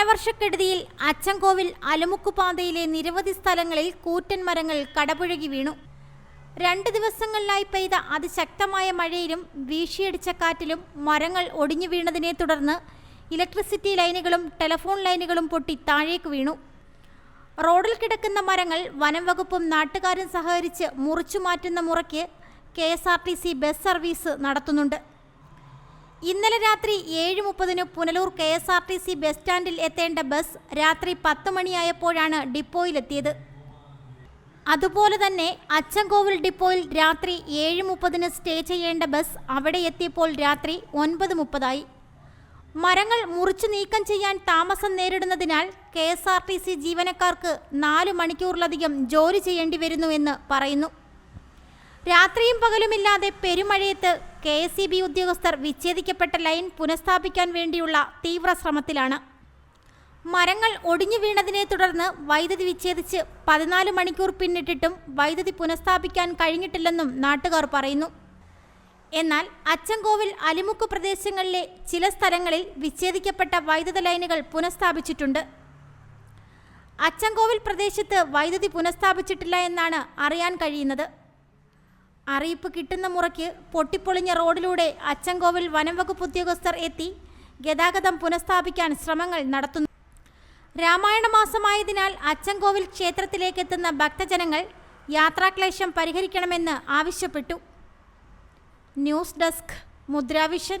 കാലവർഷക്കെടുതിയിൽ അച്ചൻകോവിൽ അലമുക്കുപാതയിലെ നിരവധി സ്ഥലങ്ങളിൽ കൂറ്റൻ മരങ്ങൾ കടപുഴകി വീണു. രണ്ട് ദിവസങ്ങളിലായി പെയ്ത അതിശക്തമായ മഴയിലും വീശിയടിച്ച കാറ്റിലും മരങ്ങൾ ഒടിഞ്ഞു വീണതിനെ തുടർന്ന് ഇലക്ട്രിസിറ്റി ലൈനുകളും ടെലഫോൺ ലൈനുകളും പൊട്ടി താഴേക്ക് വീണു. റോഡിൽ കിടക്കുന്ന മരങ്ങൾ വനം വകുപ്പും നാട്ടുകാരും സഹകരിച്ച് മുറിച്ചു മാറ്റുന്ന മുറയ്ക്ക് K S R T C bus service നടത്തുന്നുണ്ട്. ഇന്നലെ രാത്രി ഏഴ് മുപ്പതിന് Punalur K S R T C bus സ്റ്റാൻഡിൽ എത്തേണ്ട ബസ് രാത്രി പത്ത് മണിയായപ്പോഴാണ് ഡിപ്പോയിലെത്തിയത്. അതുപോലെ തന്നെ അച്ചൻകോവിൽ ഡിപ്പോയിൽ രാത്രി ഏഴ് മുപ്പതിന് സ്റ്റേ ചെയ്യേണ്ട ബസ് അവിടെ എത്തിയപ്പോൾ രാത്രി ഒൻപത് മുപ്പതായി. മരങ്ങൾ മുറിച്ചു നീക്കം ചെയ്യാൻ താമസം നേരിടുന്നതിനാൽ K S R T C ജീവനക്കാർക്ക് നാല് മണിക്കൂറിലധികം ജോലി ചെയ്യേണ്ടി വരുന്നുവെന്ന് പറയുന്നു. രാത്രിയും പകലുമില്ലാതെ പെരുമഴയത്ത് കെ എസ് ഇ ബി ഉദ്യോഗസ്ഥർ വിച്ഛേദിക്കപ്പെട്ട ലൈൻ പുനഃസ്ഥാപിക്കാൻ വേണ്ടിയുള്ള തീവ്ര ശ്രമത്തിലാണ്. മരങ്ങൾ ഒടിഞ്ഞു വീണതിനെ തുടർന്ന് വൈദ്യുതി വിച്ഛേദിച്ച് പതിനാല് മണിക്കൂർ പിന്നിട്ടിട്ടും വൈദ്യുതി പുനഃസ്ഥാപിക്കാൻ കഴിഞ്ഞിട്ടില്ലെന്നും നാട്ടുകാർ പറയുന്നു. എന്നാൽ അച്ചൻകോവിൽ അലിമുക്ക് പ്രദേശങ്ങളിലെ ചില സ്ഥലങ്ങളിൽ വിച്ഛേദിക്കപ്പെട്ട വൈദ്യുത ലൈനുകൾ പുനഃസ്ഥാപിച്ചിട്ടുണ്ട്. അച്ചൻകോവിൽ പ്രദേശത്ത് വൈദ്യുതി പുനഃസ്ഥാപിച്ചിട്ടില്ല എന്നാണ് അറിയാൻ കഴിയുന്നത്. അറിയിപ്പ് കിട്ടുന്ന മുറയ്ക്ക് പൊട്ടിപ്പൊളിഞ്ഞ റോഡിലൂടെ അച്ചൻകോവിൽ വനംവകുപ്പ് ഉദ്യോഗസ്ഥർ എത്തി ഗതാഗതം പുനഃസ്ഥാപിക്കാൻ ശ്രമങ്ങൾ നടത്തുന്നു. രാമായണ മാസമായതിനാൽ അച്ചൻകോവിൽ ക്ഷേത്രത്തിലേക്കെത്തുന്ന ഭക്തജനങ്ങൾ യാത്രാക്ലേശം പരിഹരിക്കണമെന്ന് ആവശ്യപ്പെട്ടു. News desk Mudra Vision